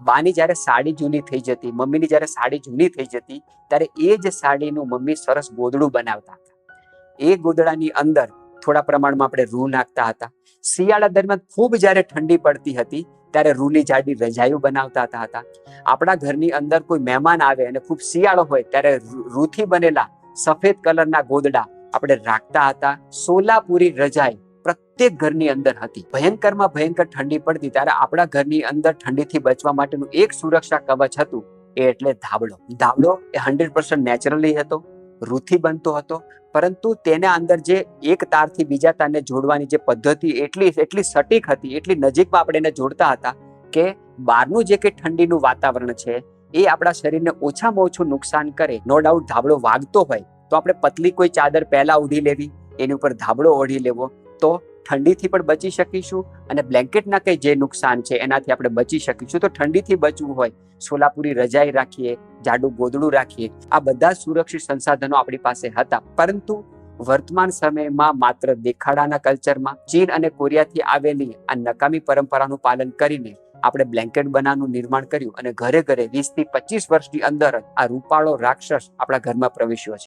બાની જ્યારે સાડી જૂની થઈ જતી, મમ્મીની જ્યારે સાડી જૂની થઈ જતી, ત્યારે એ જ સાડીનું મમ્મી સરસ ગોદડું બનાવતા હતા. એ ગોદડાની અંદર થોડા પ્રમાણમાં આપણે રૂ નાખતા હતા. શિયાળા દરમિયાન ખૂબ જ્યારે ઠંડી પડતી હતી, ત્યારે રૂની જાડી રજાઈઓ બનાવતા હતા હતા. આપણા ઘરની અંદર કોઈ મહેમાન આવે અને ખૂબ શિયાળો હોય, ત્યારે રૂથી બનેલા સફેદ કલરના ગોદડા આપણે રાખતા હતા. સોલાપુરી રજાઈ પ્રત્યેક ઘરની અંદર હતી. ભયંકરમાં ભયંકર ઠંડી પડતી ત્યારે આપણા ઘરની અંદર ઠંડીથી બચવા માટેનું એક સુરક્ષા કવચ હતું એ એટલે ધાબળો. ધાબળો એ હંડ્રેડ પર્સન્ટ નેચરલી હતો, રૂથી બનતો હતો, પરંતુ તેના અંદર જે એક તારથી બીજા તારને જોડવાની જે પદ્ધતિ એટલી એટલી સટીક હતી, એટલી નજીકમાં આપણે એને જોડતા હતા કે બહારનું જે કે ઠંડીનું વાતાવરણ છે એ આપણા શરીરને ઓછામાં ઓછું નુકસાન કરે. નો ડાઉટ ધાબળો વાગતો હોય તો આપણે પતલી કોઈ ચાદર પહેલા ઓઢી લેવી, એની ઉપર ધાબળો ઓઢી લેવો તો ઠંડીથી પણ બચી શકીશું અને બ્લેન્કેટના કંઈ જે નુકસાન છે, એનાથી આપણે બચી શકીશું. તો ઠંડીથી બચવું હોય, સોલાપુરી રજાઈ રાખીએ, જાડું ગોદડું રાખીએ, આ બધા સુરક્ષિત સંસાધનો આપણી પાસે હતા. પરંતુ વર્તમાન સમયમાં માત્ર દેખાડાના કલ્ચરમાં, ચીન અને કોરિયાથી આવેલી આ નકામી પરંપરાનું પાલન કરીને આપણે બ્લેન્કેટ બનાવવાનું નિર્માણ કર્યું અને ઘરે ઘરે વીસથી પચીસ વર્ષની અંદર આ રૂપાળો રાક્ષસ આપણા ઘરમાં પ્રવેશ્યો છે.